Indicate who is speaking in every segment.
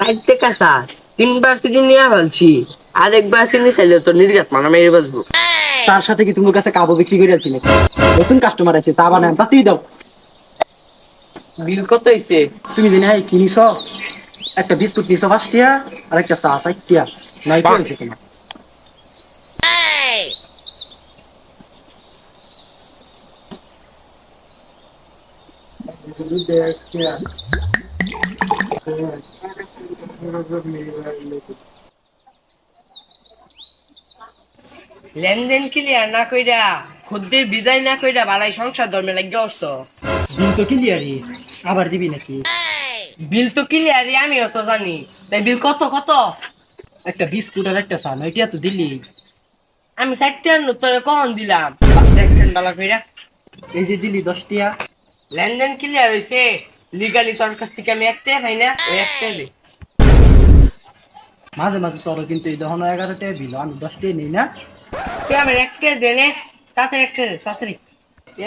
Speaker 1: চারটে কাঁচা তিনবার সিটি নিয়ে ফেলছি। আর একবার সিনি চাইলে তো নির্গাত মানা মেরে বাঁচবো
Speaker 2: তার সাথে কি তোমার কাছে কাবো বিক্রি করে আছি নাকি? নতুন কাস্টমার আছে চা বানায় তাতেই দাও।
Speaker 1: বিল কত হয়েছে
Speaker 2: তুমি দিনে এই কিনিস। একটা বিস্কুট নিছো পাঁচটিয়া আর একটা চা চারটিয়া নয় করেছে তোমার।
Speaker 1: লেনদেন ক্লিয়ার না কইরা খুদ্দের বিদায় না কইরা বালাই সংসার ধর্মে লাগিয়ে আসতো
Speaker 2: বিল তো ক্লিয়ারই আবার দিবি নাকি?
Speaker 1: বিল তো ক্লিয়ারই আমিও তো জানি। তাই বিল কত কত?
Speaker 2: একটা বিস্কুট আর একটা চা নয়টিয়া তো দিলি।
Speaker 1: আমি চারটে তোরে কখন দিলাম? দেখছেন বালা কইরা।
Speaker 2: এই যে দিলি দশটিয়া।
Speaker 1: লেনদেন ক্লিয়ার হয়েছে লিগালি তোর কাছ থেকে আমি একটাই পাই না ওই একটাই দে।
Speaker 2: মাঝে মাঝে তোর কিন্তু এই দহন এগারোটায় দিল আমি দশটাই নেই না।
Speaker 1: তুই আমার একটাই দে নে তাড়াতাড়ি একটা দে তাড়াতাড়ি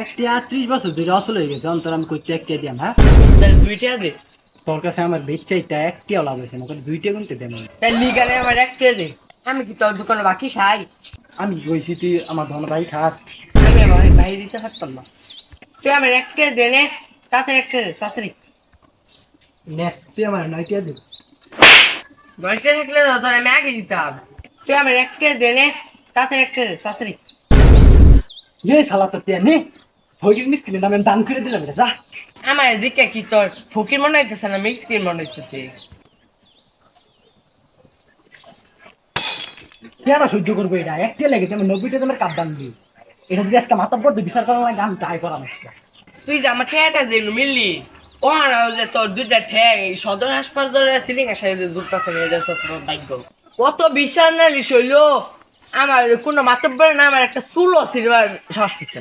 Speaker 2: একটি আটত্রিশ বছর ধরে অসল হয়ে গেছে অন্তর আমি করতে একটা দিয়াম হ্যাঁ?
Speaker 1: তাহলে দুইটা দে।
Speaker 2: তোর কাছে আমার বেচাইটা একটিও লাভ হয়েছে না দুইটা গুনতে দেন
Speaker 1: তাই লিগালি আমার একটাই দে। আমি কি তোর দোকানে বাকি খাই?
Speaker 2: আমি কইছি তুই আমার ধন ভাই খাস
Speaker 1: আমি আমার বাইরে দিতে পারতাম না। তুই আমার একটাই দে নে তাড়াতাড়ি একটা দে তাড়াতাড়ি
Speaker 2: নেট তুই আমার নয়টিয়া দিবি
Speaker 1: নয়টা থাকলে তুই আমার দে নে
Speaker 2: এ তো তুই নে ফকির মিস কিনে আমি দাম করে দিলাম যা।
Speaker 1: আমার এদিকে কি তোর ফকির মনে হইতেছে না মিক্স মনে হইতেছে?
Speaker 2: কেন সহ্য করব এটা? একটা লেগে আমি নব্বইটা তোমার কাপ দাম দিই। এটা যদি আজকে মাতাব্বর বিচার করার লাগে আমি তাই করাম আজকে
Speaker 1: তুই যে আমার খেয়াটা যে মিললি। তোর দুইটা ঠ্যাং সদর হাসপাতালের সিলিং কত বিশাল আমার কোনো মাতব্বর না আমার একটা চুলো সিলভার শ্বাস পিছে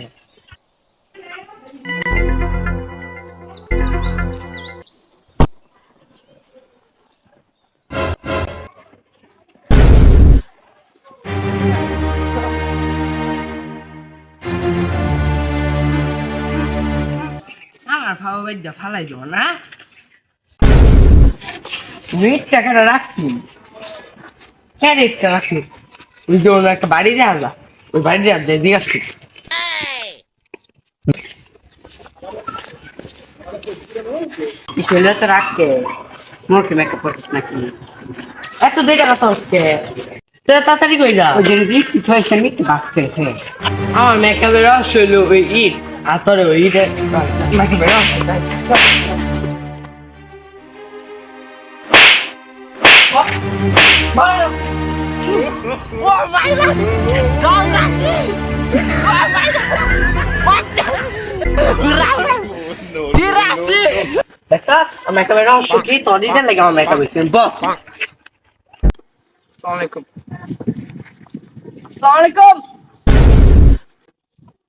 Speaker 1: খাওয়া ফালাই দিব না। রেট টাকাটা রাখছি? হ্যাঁ রেটটা রাখি ওই যে ওর একটা বাড়ি দেওয়া যা ওই বাড়ি দেওয়া যায় জিজ্ঞাসা করি এই তো রাখকে মোর কি মেকআপ করছিস নাকি? এত টাকা তো হচ্ছে তুই তাড়াতাড়ি কই যা।
Speaker 2: ওই জন্য দিক কিছু হয়েছে একটু বাস করে খেয়ে
Speaker 1: আমার মেকআপের রহস্য হইল ওই ইট। あったりを入れ巻き目をしたい我买了，张大师，我买了，我真，让我，你大师。Metas, a Meta vai dar um chute, tô dizendo legal a Meta, você. Bom. Assalamu alaikum. Assalamu alaikum.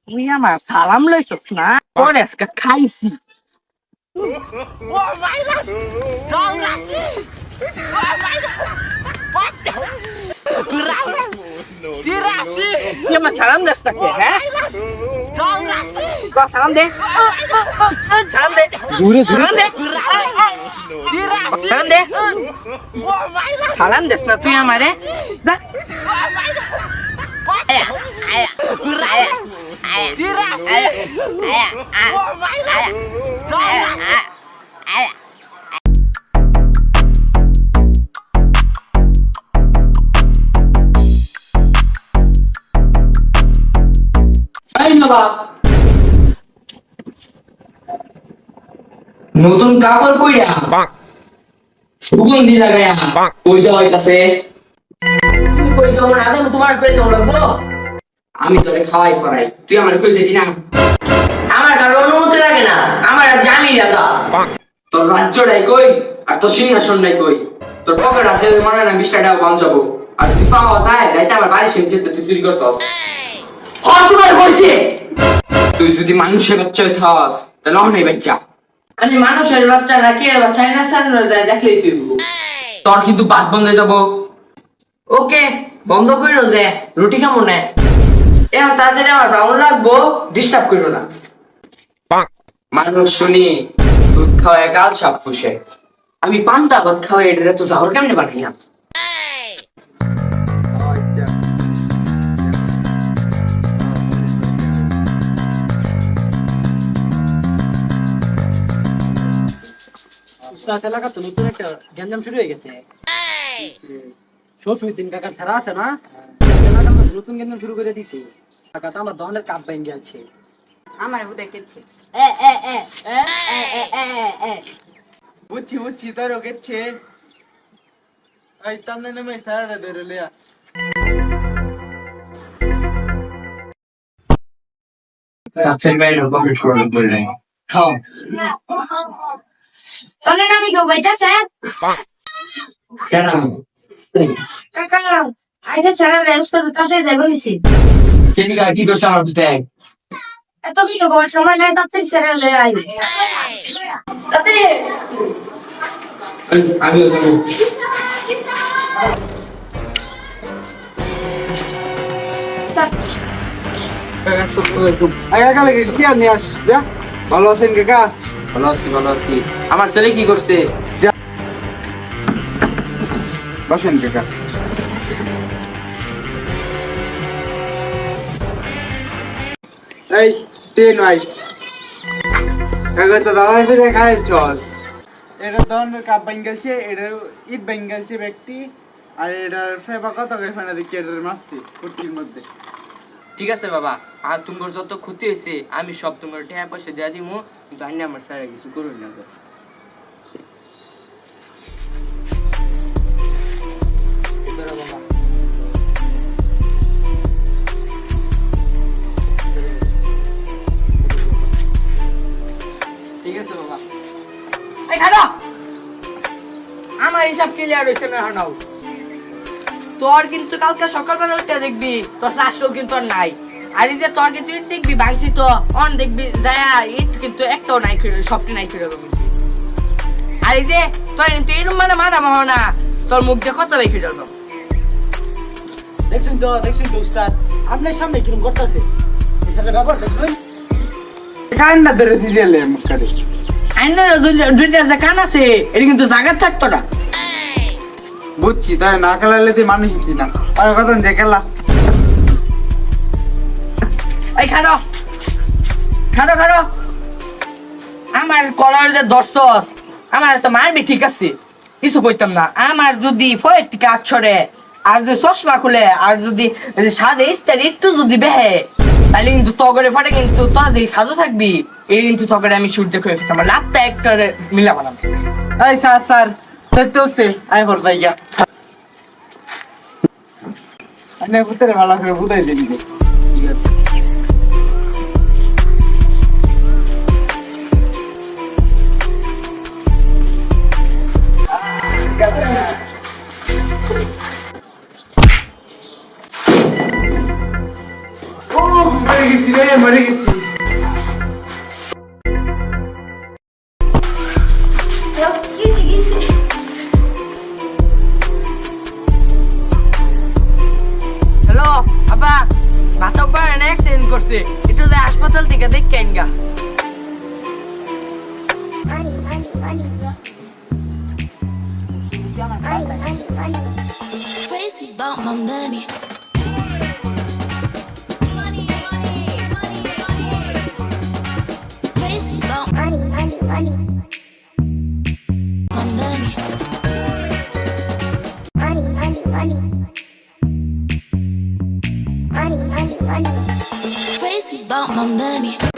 Speaker 1: তুই আমার সালাম লইছস না? পরে আজকে খাইছি। আমার সালাম হ্যাঁ? ক সালাম দে। সালাম দে।
Speaker 2: জোরে
Speaker 1: সালাম দে। সালাম দে। সালাম দেস না তুই আমারে।
Speaker 3: নতুন কাপড় পইরা সুগন্ধি লাগায়া কই
Speaker 1: যাওয়াইতাছে কই যাও না তোমার কই যাও লাগবো
Speaker 3: আমি তোরে খাওয়াই ফরাই। তুই আমার কই যেতি না
Speaker 1: আমার কারও অনুমতি লাগে না আমার আর জামি রাজা।
Speaker 3: তোর রাজ্যটাই কই আর তোর সিংহাসনটাই কই? তোর পকেট হাতে মনে না বিশ টাকা কম যাব। আর তুই পাওয়া যায় রাইতে আমার বাড়ি শুনছে তুই চুরি করছস।
Speaker 1: হ্যাঁ তোমার কইছে।
Speaker 3: তুই যদি মানুষের বাচ্চা থাস তাহলে অহনেই বাচ্চা।
Speaker 1: আমি মানুষের বাচ্চা না কি বাচ্চা না সামনে যায় দেখলেই তুই
Speaker 3: তোর কিন্তু বাদ বন্ধ হয়ে যাব।
Speaker 1: ওকে বন্ধ কইরো যে রুটি খামো না। এখন তাড়াতাড়ি আমার সাউন্ড লাগবো ডিস্টার্ব কইরো না।
Speaker 3: মানুষ শুনি দুধ খাওয়ায় কাল সাপ পুষে। আমি পান্তা ভাত খাওয়াই এটা তো জাহর কেমনে বানাইলাম?
Speaker 2: আচ্ছা উস্তাদ এলাকা তো নতুন একটা গ্যাঞ্জাম শুরু হয়ে গেছে। শফিউদ্দিন কাকার ছাড়া আছে না? নতুন গ্যাঞ্জাম শুরু করে দিছি। টাকাতে আমার ধরনের কাপ ভেঙে গেছে।
Speaker 4: আমার হুদে কেছে
Speaker 5: বুঝছি বুঝছি তারও কেছে এই তান্নে নেমে সারাটা ধরে লিয়া
Speaker 3: কাপের বাইরে কমেন্ট করে বলে খাও।
Speaker 4: তাহলে নামি গো
Speaker 3: কেন?
Speaker 4: কাকা আইটা সারা রে
Speaker 3: সেদিকে কি করছে আমার পিতে
Speaker 4: এত কিছু করার সময় নাই সারা তাতে
Speaker 3: আমিও যাব।
Speaker 5: ভালো আছেন কাকা
Speaker 3: ভালো আছি ভালো আছি। আমার ছেলে কি করছে?
Speaker 5: বসেন কাকা এই তে নাই তো দাদা ফিরে খাই চস এটা ধরনের কাপ বেঙ্গলছে, এটা ইট বেঙ্গলছে ব্যক্তি, আর এটার ফেবা কত এখানে দেখি এটার মারছি কুটির মধ্যে।
Speaker 3: ঠিক আছে বাবা, আর তোমার যত ক্ষতি হয়েছে, আমি সব তোমার টাকা পয়সা দেওয়া দিব কিন্তু আমার স্যার কিছু করুন না, স্যার। ঠিক বাবা।
Speaker 1: এই আমার হিসাব ক্লিয়ার হয়েছে না হানাও তোর কিন্তু কালকে সকালবেলা উঠতে দেখবি, তোর কিন্তু নাই। আর যে তোর কিন্তু ইট দেখবি তো, অন দেখবি, যায়, ইট কিন্তু একটাও নাই করে সবটি নাই আর এই যে, তোর কিন্তু এরম মানে মারা মহ না, তোর মুখ কত বেশি যাব
Speaker 2: দেখছেন তো দেখছেন তো, উস্তাদ। আপনার সামনে কিরম করতেছে? এসবের ব্যাপার
Speaker 5: কান্না ধরে দিলে মুখে
Speaker 1: আইনের দুইটা যে কান আছে এটা কিন্তু জায়গা থাকতো না।
Speaker 5: বুঝছি তাই না খেলালে তুই মানুষ হচ্ছি না। আর কত যে খেলা।
Speaker 1: এই খাড়ো খাড়ো খাড়ো আমার কলার যে দর্শস আমার তো মারবি ঠিক আছে কিছু কইতাম না। আমার যদি ফয়ের টিকা আছড়ে আর যদি চশমা খুলে আর যদি সাদে ইস্তার একটু যদি বেহে। তাহলে কিন্তু তগরে ফাটে কিন্তু তোরা যে সাজু থাকবি এই কিন্তু তগরে আমি শুট দেখে ফেলতাম। লাভটা একটা মিলা বানাম
Speaker 5: এই স্যার স্যার সত্য সে আমি পর যাই গিয়া আনে পুতরে ভালো করে বুঝাই দিন
Speaker 3: ঠিক আছে।
Speaker 1: Hello, papá. Mató para un
Speaker 6: accidente, Kosti. Y tú de hospital
Speaker 7: Crazy about my money. About my money.